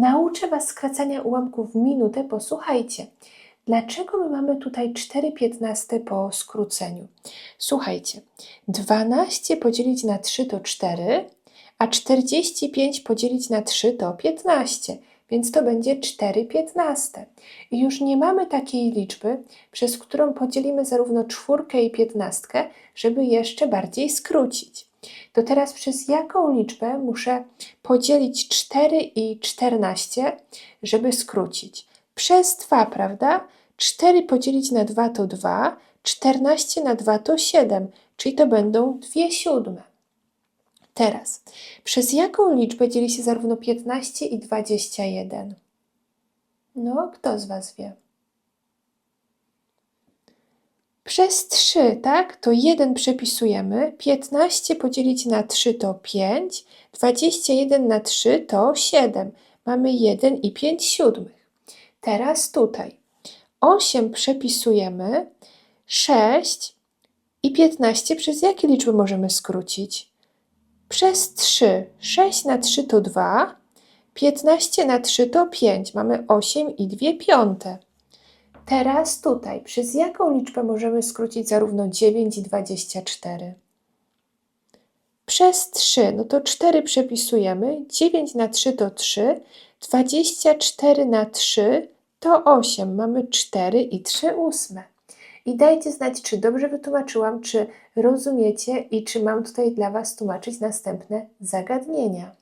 Nauczę Was skracania ułamków w minutę. Posłuchajcie. Dlaczego my mamy tutaj 4 piętnaste po skróceniu? Słuchajcie, 12 podzielić na 3 to 4, a 45 podzielić na 3 to 15, więc to będzie 4 piętnaste. I już nie mamy takiej liczby, przez którą podzielimy zarówno czwórkę i piętnastkę, żeby jeszcze bardziej skrócić. To teraz przez jaką liczbę muszę podzielić 4 i 14, żeby skrócić? Przez 2, prawda? 4 podzielić na 2 to 2, 14 na 2 to 7, czyli to będą 2 siódme. Teraz, przez jaką liczbę dzieli się zarówno 15 i 21? No, kto z Was wie? Przez 3, tak? To 1 przepisujemy. 15 podzielić na 3 to 5. 21 na 3 to 7. Mamy 1 i 5 siódmych. Teraz tutaj. 8 przepisujemy. 6 i 15 przez jakie liczby możemy skrócić? Przez 3. 6 na 3 to 2. 15 na 3 to 5. Mamy 8 i 2 piąte. Teraz tutaj, przez jaką liczbę możemy skrócić zarówno 9 i 24? Przez 3, no to 4 przepisujemy, 9 na 3 to 3, 24 na 3 to 8, mamy 4 i 3 ósme. I dajcie znać, czy dobrze wytłumaczyłam, czy rozumiecie i czy mam tutaj dla Was tłumaczyć następne zagadnienia.